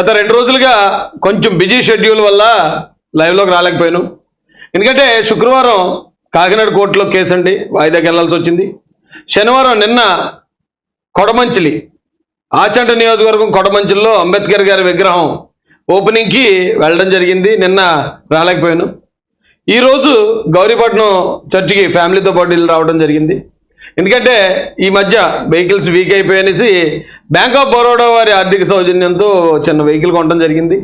గత రెండు రోజులుగా కొంచెం బిజీ షెడ్యూల్ వల్ల లైవ్లోకి రాలేకపోయాను. ఎందుకంటే శుక్రవారం కాకినాడ కోర్టులో కేసు అండి వాయిదాకి వెళ్ళాల్సి వచ్చింది. శనివారం నిన్న కొడమంచిలి ఆచంట నియోజకవర్గం కొడమంచిలో అంబేద్కర్ గారి విగ్రహం ఓపెనింగ్కి వెళ్ళడం జరిగింది నిన్న రాలేకపోయాను. ఈరోజు గౌరీపట్నం చర్చికి ఫ్యామిలీతో పాటు వెళ్ళి రావడం జరిగింది. ఎందుకంటే ఈ మధ్య వెహికల్స్ వీక్ అయిపోయానేసి బ్యాంక్ ఆఫ్ బరోడా వారి ఆర్థిక సౌజన్యంతో చిన్న వెహికల్ కొనడం జరిగింది.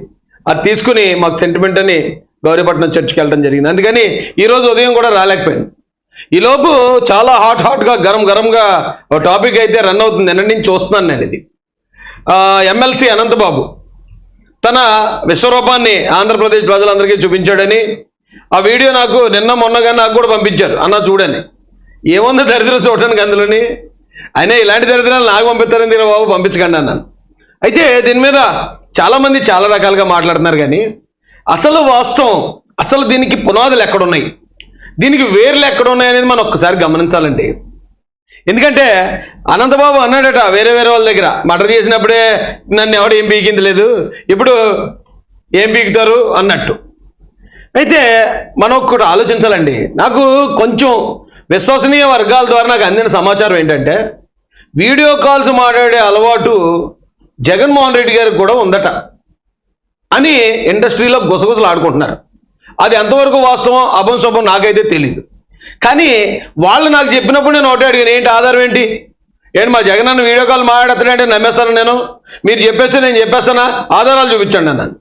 అది తీసుకుని మాకు సెంటిమెంట్ అని గౌరీపట్నం చర్చికి వెళ్ళడం జరిగింది. అందుకని ఈరోజు ఉదయం కూడా రాలేకపోయింది ఈలోపు చాలా హాట్ హాట్గా గరం గరంగా ఒక టాపిక్ అయితే రన్ అవుతుంది. నిన్న నుంచి చూస్తున్నాను నేను ఇది. ఎమ్మెల్సీ అనంతబాబు తన విశ్వరూపాన్ని ఆంధ్రప్రదేశ్ ప్రజలందరికీ చూపించాడని ఆ వీడియో నాకు నిన్న మొన్నగా నాకు కూడా పంపించారు. అన్న చూడని ఏముంది దరిద్రం చూడడానికి అందులోని? అయినా ఇలాంటి దరిద్రాలు నాకు పంపిస్తారని దీని బాబు పంపించకండి అన్నాను. అయితే దీని మీద చాలామంది చాలా రకాలుగా మాట్లాడుతున్నారు కానీ అసలు వాస్తవం అసలు దీనికి పునాదులు ఎక్కడున్నాయి? దీనికి వేర్లు ఎక్కడున్నాయి అనేది మనం ఒక్కసారి గమనించాలండి ఎందుకంటే అనంతబాబు అన్నాడట వేరే వేరే వాళ్ళ దగ్గర మటర్ చేసినప్పుడే నన్ను ఎవడు ఏం పీకింది లేదు ఇప్పుడు ఏం పీకుతారు అన్నట్టు. అయితే మనం ఒక్కటి ఆలోచించాలండి. నాకు కొంచెం విశ్వసనీయ వర్గాల ద్వారా నాకు అందిన సమాచారం ఏంటంటే వీడియో కాల్స్ మాట్లాడే అలవాటు జగన్మోహన్ రెడ్డి గారికి కూడా ఉందట అని ఇండస్ట్రీలో గుసగుసలు ఆడుకుంటున్నారు. అది ఎంతవరకు వాస్తవం అభం శుభం నాకైతే తెలియదు కానీ వాళ్ళు నాకు చెప్పినప్పుడు నేను ఒకటే అడిగాను ఏంటి ఆధారం ఏంటి? ఏంటి మా జగన్ అన్న వీడియో కాల్ మాట్లాడుతున్నాడంటే నమ్మేస్తాను నేను? మీరు చెప్పేస్తే నేను చెప్పేస్తానా? ఆధారాలు చూపించండి అన్నాను.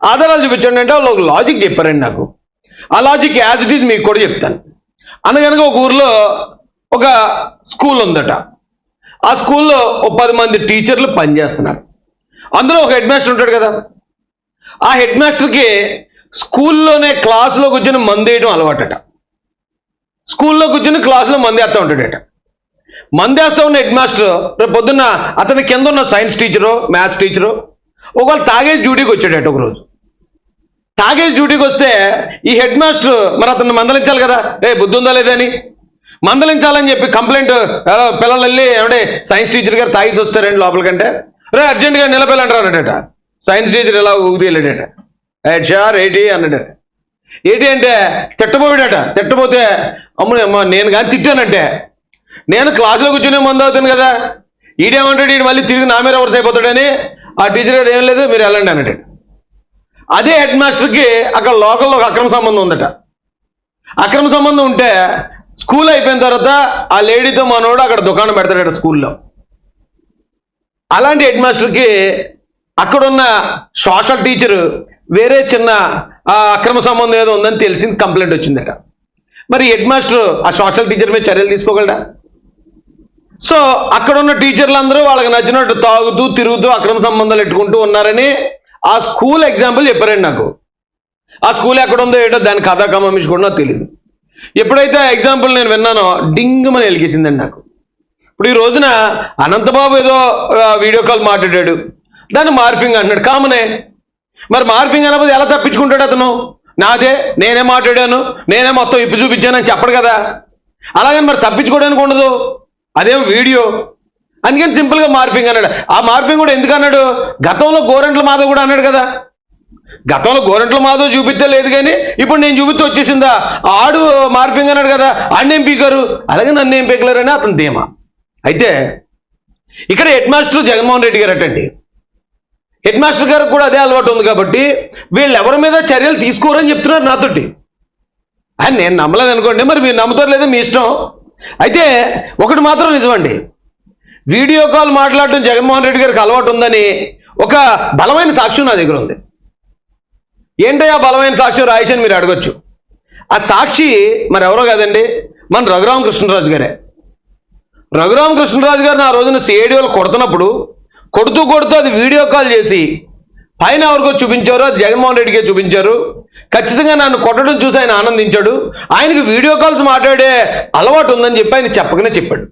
ఆధారాలు చూపించండి అంటే వాళ్ళు ఒక లాజిక్ చెప్పారండి నాకు. ఆ లాజిక్ యాజ్ ఇట్ ఈజ్ మీకు కూడా చెప్తాను. అనగనగా ఒక ఊర్లో ఒక స్కూల్ ఉందట. ఆ స్కూల్లో ఒక పది మంది టీచర్లు పనిచేస్తున్నారు. అందులో ఒక హెడ్ మాస్టర్ ఉంటాడు కదా. ఆ హెడ్ మాస్టర్కి స్కూల్లోనే క్లాసులో కూర్చొని మందేయడం వేయడం అలవాటట. స్కూల్లో కూర్చొని క్లాసులో మంది వేస్తూ ఉంటాడట. మంది వేస్తూ ఉన్న హెడ్ మాస్టర్ రేపు పొద్దున్న అతని కింద ఉన్న సైన్స్ టీచరు మ్యాథ్స్ టీచరు ఒకవేళ తాగేసి డ్యూటీకి వచ్చాడట ఒకరోజు. తాగేసి డ్యూటీకి వస్తే ఈ హెడ్ మాస్టర్ మరి అతన్ని మందలించాలి కదా? ఏ బుద్ధి ఉందా లేదని మందలించాలని చెప్పి కంప్లైంట్ పిల్లలు వెళ్ళి ఏమంటే సైన్స్ టీచర్ గారు తాగేసి వస్తారండి లోపలికంటే. రే అర్జెంటుగా నిలబెళ్ళంటారట సైన్స్ టీచర్ ఇలా ఊగి వెళ్ళాడట. ఏట్ షార్ ఎయిటీ అన్నాడట. ఏంటి అంటే తిట్టబోయాడట. తిట్టబోతే అమ్మ అమ్మ నేను కానీ తిట్టానంటే. నేను క్లాసులో కూర్చునే మందు అవుతాను కదా. ఈడేమంటాడు ఈడు మళ్ళీ తిరిగి నా మీద రివర్స్ అయిపోతాడని. ఆ టీచర్ గారు ఏం లేదు మీరు వెళ్ళండి అన్నట్టు అదే హెడ్ మాస్టర్కి అక్కడ లోకల్లో ఒక అక్రమ సంబంధం ఉందట. అక్రమ సంబంధం ఉంటే స్కూల్ అయిపోయిన తర్వాత ఆ లేడీతో మనోడు అక్కడ దుకాణం పెడతాడట స్కూల్లో. అలాంటి హెడ్ మాస్టర్కి అక్కడున్న సోషల్ టీచర్ వేరే చిన్న ఆ, అక్రమ సంబంధం ఏదో ఉందని తెలిసింది కంప్లైంట్ వచ్చిందట. మరి హెడ్ మాస్టర్ ఆ సోషల్ టీచర్ మీద చర్యలు తీసుకోగలడా? సో అక్కడున్న టీచర్లు అందరూ వాళ్ళకి నచ్చినట్టు తాగుతూ తిరుగుతూ అక్రమ సంబంధాలు పెట్టుకుంటూ ఉన్నారని ఆ స్కూల్ ఎగ్జాంపుల్ చెప్పారండి నాకు. ఆ స్కూల్ ఎక్కడ ఉందో ఏంటో దాని కథ కమ్మించుకోవడం తెలియదు ఎప్పుడైతే ఆ ఎగ్జాంపుల్ నేను విన్నానో డింగమని వెలిగేసిందండి నాకు. ఇప్పుడు ఈ రోజున అనంతబాబు ఏదో వీడియో కాల్ మాట్లాడాడు. దాన్ని మార్ఫింగ్ అంటున్నాడు. కామనే. మరి మార్ఫింగ్ అన్నప్పుడు ఎలా తప్పించుకుంటాడు అతను? నాదే నేనే మాట్లాడాను నేనే మొత్తం ఇప్పి చూపించానని చెప్పడు కదా. అలాగని మరి తప్పించుకోవడానికి ఉండదు. అదేం వీడియో? అందుకని సింపుల్గా మార్ఫింగ్ అన్నాడు. ఆ మార్ఫింగ్ కూడా ఎందుకు అన్నాడు? గతంలో గోరంట్ల మాధవ్ కూడా అన్నాడు కదా. గతంలో గోరంట్ల మాధవ్ చూపిద్దా లేదు కానీ ఇప్పుడు నేను చూపిస్తే వచ్చేసిందా? ఆడు మార్ఫింగ్ అన్నాడు కదా. అన్నేం పీకారు? అలాగే నన్ను ఏం అని అతని ధీమా. అయితే ఇక్కడ హెడ్ మాస్టర్ జగన్మోహన్ రెడ్డి గారు అటండి హెడ్ మాస్టర్ గారికి కూడా అదే అలవాటు ఉంది కాబట్టి వీళ్ళు ఎవరి మీద చర్యలు తీసుకోరని చెప్తున్నారు నాతోటి. అని నేను నమ్మలేదు అనుకోండి మరి మీరు నమ్ముతారు లేదో మీ ఇష్టం. అయితే ఒకటి మాత్రం నిజమండి. వీడియో కాల్ మాట్లాడటం జగన్మోహన్ రెడ్డి గారికి అలవాటు ఉందని ఒక బలమైన సాక్ష్యం నా దగ్గర ఉంది. ఏంటయ్యా బలమైన సాక్ష్యం? రాయేష్ మీరు అడగొచ్చు. ఆ సాక్షి మరి ఎవరో కాదండి? మన రఘురామ కృష్ణరాజు గారే. రఘురామ కృష్ణరాజు గారిని ఆ రోజున సిఐడిఓలు కొడుతున్నప్పుడు కొడుతూ కొడుతూ అది వీడియో కాల్ చేసి పైన ఎవరికో చూపించారు అది జగన్మోహన్ రెడ్డికే చూపించారు. ఖచ్చితంగా నన్ను కొట్టడం చూసి ఆయన ఆనందించాడు. ఆయనకి వీడియో కాల్స్ మాట్లాడే అలవాటు ఉందని చెప్పి ఆయన చెప్పకనే చెప్పాడు.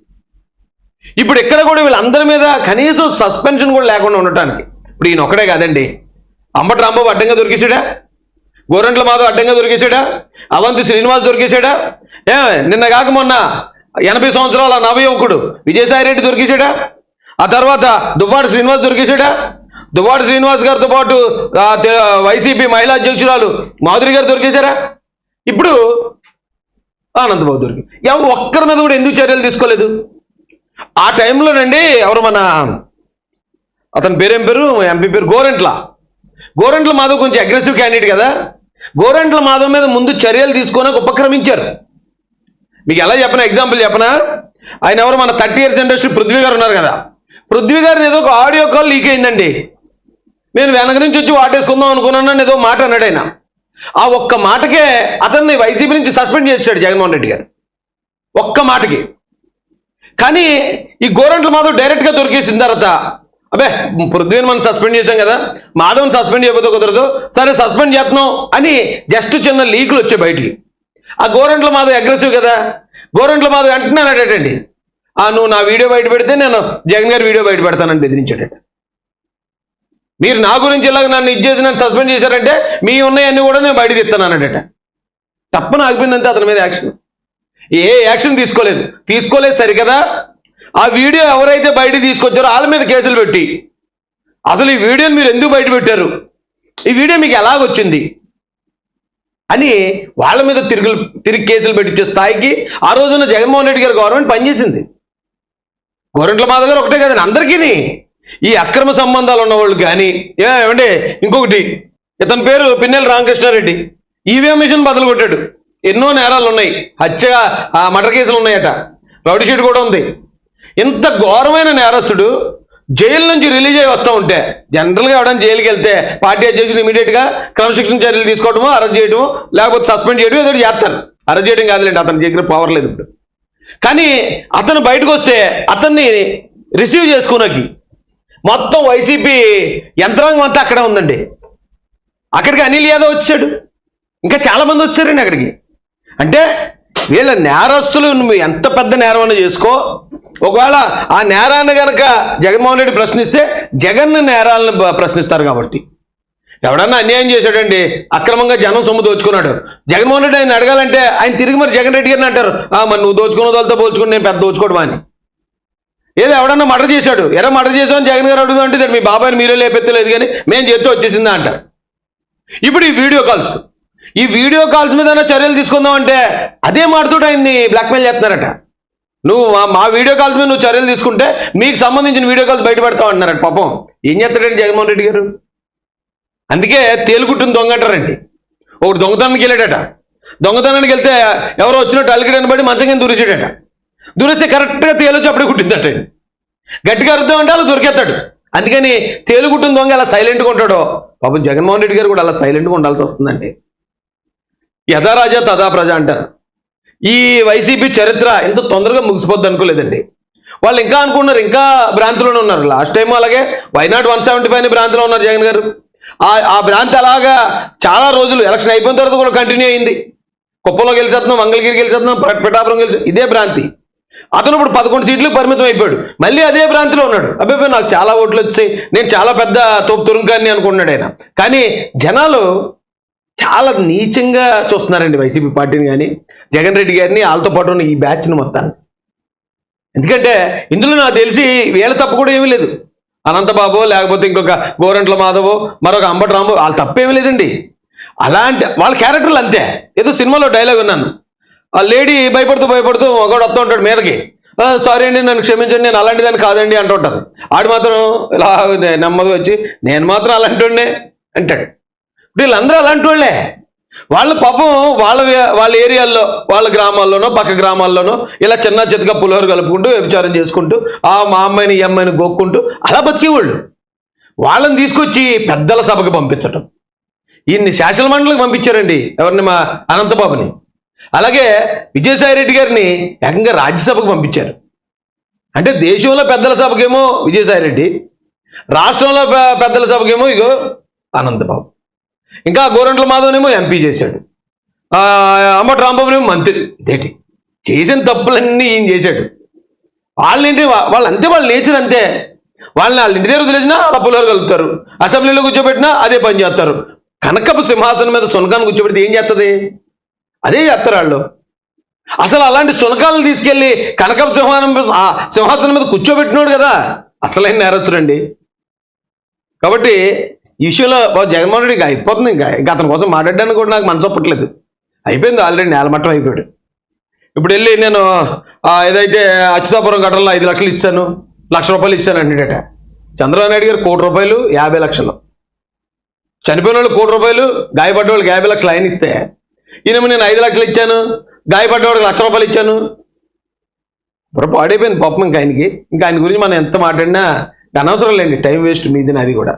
ఇప్పుడు ఇక్కడ కూడా వీళ్ళందరి మీద కనీసం సస్పెన్షన్ కూడా లేకుండా ఉండటానికి. ఇప్పుడు ఈయన ఒక్కడే కాదండి. అంబటి రాంబాబు అడ్డంగా దొరికేసాడా గోరంట్ల మాధవ్ అడ్డంగా దొరికేసాడా అవంతి శ్రీనివాస్ దొరికేసాడా ఏ నిన్న కాక మొన్న ఎనభై సంవత్సరాల నవయువకుడు విజయసాయి రెడ్డి దొరికేసాడా ఆ తర్వాత దువ్వాడు శ్రీనివాస్ దొరికేసాడా దువ్వాడు శ్రీనివాస్ గారితో పాటు వైసీపీ మహిళా అధ్యక్షురాలు మాధురి గారు దొరికేశారా? ఇప్పుడు ఆనందబాబు దొరికి ఎవరు ఒక్కరి మీద కూడా ఎందుకు చర్యలు తీసుకోలేదు? ఆ టైంలోనండి ఎవరు మన అతని పేరేం పేరు? ఎంపీ పేరు గోరెంట్ల. గోరెంట్ల మాధవ్ కొంచెం అగ్రెసివ్ క్యాండిడేట్ కదా. గోరెంట్ల మాధవ్ మీద ముందు చర్యలు తీసుకొని ఉపక్రమించారు. మీకు ఎలా చెప్పనా? ఎగ్జాంపుల్ చెప్పనా? ఆయన ఎవరు? మన థర్టీ ఇయర్స్ ఇండస్ట్రీ పృథ్వీ గారు ఉన్నారు కదా. పృథ్వీ గారిని ఏదో ఒక ఆడియో కాల్ లీక్ అయిందండి. నేను వెనక నుంచి వచ్చి వాటేసుకుందాం అనుకున్నాను ఏదో మాట అన్నాడు ఆయన. ఆ ఒక్క మాటకే అతన్ని వైసీపీ నుంచి సస్పెండ్ చేశాడు జగన్మోహన్ రెడ్డి గారు. ఒక్క మాటకి. కానీ ఈ గోరంట్ల మాధవ్ డైరెక్ట్గా దొరికేసిన తర్వాత అబ్బే పృథ్వీని మనం సస్పెండ్ చేశాం కదా మాధవ్ని సస్పెండ్ చేయకపోతే కుదరదు సరే సస్పెండ్ చేస్తున్నాం అని జస్ట్ చిన్న లీకులు వచ్చాయి బయటికి. ఆ గోరంట్ల మాధవ్ అగ్రెసివ్ కదా గోరంట్ల మాధవ్ వెంటనే అన్నాడటండి ఆ నువ్వు నా వీడియో బయట పెడితే నేను జగన్ గారి వీడియో బయట పెడతానని బెదిరించాడట. మీరు నా గురించి ఇలాగ నన్ను ఇది చేసి నన్ను సస్పెండ్ చేశారంటే మీ ఉన్నాయన్నీ కూడా నేను బయట తీస్తానన్నాడట తప్పని ఆగిపోయిందంటే అతని మీద యాక్షన్. ఏ యాక్షన్ తీసుకోలేదు. తీసుకోలేదు సరికదా? ఆ వీడియో ఎవరైతే బయట తీసుకొచ్చారో వాళ్ళ మీద కేసులు పెట్టి. అసలు ఈ వీడియోని మీరు ఎందుకు బయట పెట్టారు? ఈ వీడియో మీకు ఎలాగొచ్చింది? అని వాళ్ళ మీద తిరుగులు తిరిగి కేసులు పెట్టించే స్థాయికి ఆ రోజున జగన్మోహన్ రెడ్డి గారి గవర్నమెంట్ పనిచేసింది. గోరంట్ల మాధవ్ గారు ఒకటే కదండి అందరికీ ఈ అక్రమ సంబంధాలు ఉన్నవాళ్ళు కానీ ఏ, ఏమండి ఇంకొకటి ఇతని పేరు పిన్నెల రామకృష్ణారెడ్డి. ఈవీఎం మిషన్ బదులు కొట్టాడు. ఎన్నో నేరాలు ఉన్నాయి. హత్య ఆ కేసులు ఉన్నాయట. రౌడీ షీట్ కూడా ఉంది. ఇంత ఘోరమైన నేరస్తుడు జైలు నుంచి రిలీజ్ అయ్యి వస్తూ ఉంటే జనరల్గా ఎవడైనా జైలుకి వెళ్తే పార్టీ అధ్యక్షుడు ఇమీడియట్గా క్రమశిక్షణ చర్యలు తీసుకోవడమో అరెస్ట్ చేయడమో లేకపోతే సస్పెండ్ చేయడం ఏదో చేస్తారు. అరెస్ట్ చేయడం కాదులేండి అతని దగ్గర పవర్ లేదు ఇప్పుడు. కానీ అతను బయటకు వస్తే అతన్ని రిసీవ్ చేసుకున్నకి మొత్తం వైసీపీ యంత్రాంగం అంతా అక్కడే ఉందండి. అక్కడికి అనిల్ యాదవ్ వచ్చాడు. ఇంకా చాలా మంది వచ్చారండి అక్కడికి. అంటే వీళ్ళ నేరస్తులు నువ్వు ఎంత పెద్ద నేరమన్నా చేసుకో. ఒకవేళ ఆ నేరాన్ని గనక జగన్మోహన్ రెడ్డి ప్రశ్నిస్తే జగన్ నేరాలను ప్రశ్నిస్తారు కాబట్టి. ఎవడన్నా అన్యాయం చేశాడండి అక్రమంగా జనం సొమ్ము దోచుకున్నాడు. జగన్మోహన్ రెడ్డి ఆయన అడగాలంటే ఆయన తిరిగి మరి జగన్ రెడ్డి గారిని అంటారు మరి నువ్వు దోచుకున్న వాళ్ళతో పోల్చుకుని నేను పెద్ద దోచుకోవడం అని. ఏదో ఎవడన్నా మర్డర్ చేశాడు ఎరా మర్డర్ చేసామని జగన్ గారు అడుగుతుంటే మీ బాబాయ్ని మీరే లేపెత్తలేదు కానీ మేము చేస్తూ వచ్చేసిందా అంటారు ఇప్పుడు ఈ వీడియో కాల్స్. ఈ వీడియో కాల్స్ మీద చర్యలు తీసుకుందాం అంటే అదే మాటతో ఆయన్ని బ్లాక్మెయిల్ చేస్తున్నారట. నువ్వు మా వీడియో కాల్స్ మీద నువ్వు చర్యలు తీసుకుంటే మీకు సంబంధించిన వీడియో కాల్స్ బయట పెడతావు అంటున్నారట పాపం. ఏం చేస్తాడండి జగన్మోహన్ రెడ్డి గారు? అందుకే తేలుగుట్టుని దొంగ అంటారండి. ఒకడు దొంగతనానికి వెళ్ళాడట. దొంగతనానికి వెళ్తే ఎవరో వచ్చినట్టు అలిగిడని బట్టి మంచం కింద దూరేసాడట దూరేస్తే కరెక్ట్గా తేలొచ్చి అప్పుడే కుట్టిందట గట్టిగా అరుద్దామంటే అలా దొరికేస్తాడు. అందుకని తేలుగుట్టుని దొంగ అలా సైలెంట్గా ఉంటాడో పాపం జగన్మోహన్ రెడ్డి గారు కూడా అలా సైలెంట్గా ఉండాల్సి వస్తుందండి. యథారాజా తదా ప్రజ అంటారు. ఈ వైసీపీ చరిత్ర ఎంత తొందరగా ముగిసిపోద్ది అనుకోలేదండి. వాళ్ళు ఇంకా అనుకుంటున్నారు ఇంకా భ్రాంతిలోనే ఉన్నారు. లాస్ట్ టైం అలాగే why not one seventy five భ్రాంతిలో ఉన్నారు జగన్ గారు. ఆ ఆ భ్రాంతి అలాగా చాలా రోజులు ఎలక్షన్ అయిపోయిన తర్వాత కూడా కంటిన్యూ అయింది. కుప్పంలో గెలిచేస్తున్నాం మంగళగిరి గెలిచేస్తున్నాం పిఠాపురం గెలిచి ఇదే భ్రాంతి. అతను ఇప్పుడు పదకొండు సీట్లు పరిమితం అయిపోయాడు. మళ్ళీ అదే ప్రాంతంలో ఉన్నాడు. అబ్బాయి నాకు చాలా ఓట్లు వచ్చాయి. నేను చాలా పెద్ద తోపు తురుంకాన్ని అనుకున్నాడు ఆయన. కానీ జనాలు చాలా నీచంగా చూస్తున్నారండి వైసీపీ పార్టీని కానీ జగన్ రెడ్డి గారిని వాళ్ళతో పాటు ఉన్న ఈ బ్యాచ్ని మొత్తాన్ని. ఎందుకంటే ఇందులో నాకు తెలిసి వీళ్ళ తప్పు కూడా ఏమీ లేదు. అనంతబాబు లేకపోతే ఇంకొక గోరంట్ల మాధవో మరొక అంబటి రాంబో వాళ్ళ తప్పేమీ లేదండి. అలాంటి వాళ్ళ క్యారెక్టర్లు అంతే. ఏదో సినిమాలో డైలాగ్ ఉన్నాను. ఆ లేడీ భయపడుతూ భయపడుతూ ఒకడు వస్తూ ఉంటాడు మీదకి. సారీ అండి నన్ను క్షమించండి నేను అలాంటి దాన్ని కాదండి అంటుంటారు ఆడు మాత్రం ఇలా నెమ్మది వచ్చి నేను మాత్రం అలాంటి అంటాడు. వీళ్ళందరూ అలాంటి వాళ్ళే. వాళ్ళ పాపం వాళ్ళ వాళ్ళ ఏరియాల్లో వాళ్ళ గ్రామాల్లోనో పక్క గ్రామాల్లోనో ఇలా చిన్న చితగా పులిహోర కలుపుకుంటూ వ్యభిచారం చేసుకుంటూ ఆ మా అమ్మాయిని ఈ అమ్మాయిని గోక్కుంటూ అలా బతికేవాళ్ళు. వాళ్ళని తీసుకొచ్చి పెద్దల సభకు పంపించటం. ఈయన్ని శాసన మండలికి పంపించారండి ఎవరిని? మా అనంతబాబుని. అలాగే విజయసాయి రెడ్డి గారిని ఏకంగా రాజ్యసభకు పంపించారు. అంటే దేశంలో పెద్దల సభకేమో విజయసాయి రెడ్డి రాష్ట్రంలో పెద్దల సభకేమో ఇగో అనంతబాబు. ఇంకా గోరంట్ల మాధవనేమో ఎంపీ చేశాడు. ఆ, అంబటి రాంబాబునేమో మంత్రి. ఇదేంటి చేసిన తప్పులన్నీ ఈయన చేశాడు. వాళ్ళేంటి? వాళ్ళంతే వాళ్ళు వాళ్ళ నేచర్ అంతే వాళ్ళని వాళ్ళ ఇంటి దగ్గర వదిలేసినా అలా పులిహోర కలుపుతారు. అసెంబ్లీలో కూర్చోబెట్టినా అదే పని చేస్తారు. కనకపు సింహాసనం మీద సునకాన్ని కూర్చోబెడితే ఏం చేస్తుంది అదే చేస్తారు వాళ్ళు. అసలు అలాంటి సునకాలను తీసుకెళ్ళి కనకపు సింహాసనం సింహాసనం మీద కూర్చోబెట్టినాడు కదా. అసలైన నేరస్తుడండి. కాబట్టి ఈ విషయంలో జగన్మోహన్ రెడ్డి అయిపోతుంది. ఇంకా ఇంకా అతని కోసం మాట్లాడడానికి కూడా నాకు మనసు ఒప్పట్లేదు అయిపోయింది ఆల్రెడీ నేలమట్టం అయిపోయాడు. ఇప్పుడు వెళ్ళి నేను ఏదైతే అచ్యుతాపురం ఘటనలో ఐదు లక్షలు ఇచ్చాను లక్ష రూపాయలు ఇచ్చాను అంటేట చంద్రబాబు నాయుడు గారు కోటి రూపాయలు యాభై లక్షలు. చనిపోయిన వాళ్ళు కోటి రూపాయలు గాయపడ్డ వాళ్ళకి యాభై లక్షలు ఆయన ఇస్తే. ఈయన నేను ఐదు లక్షలు ఇచ్చాను గాయపడ్డ వాడికి లక్ష రూపాయలు ఇచ్చాను. ఇప్పుడు పాడైపోయింది పాపం ఇంకా ఆయనకి. ఇంకా ఆయన గురించి మనం ఎంత మాట్లాడినా అనవసరం లేండి టైం వేస్ట్ మీది నాది కూడా.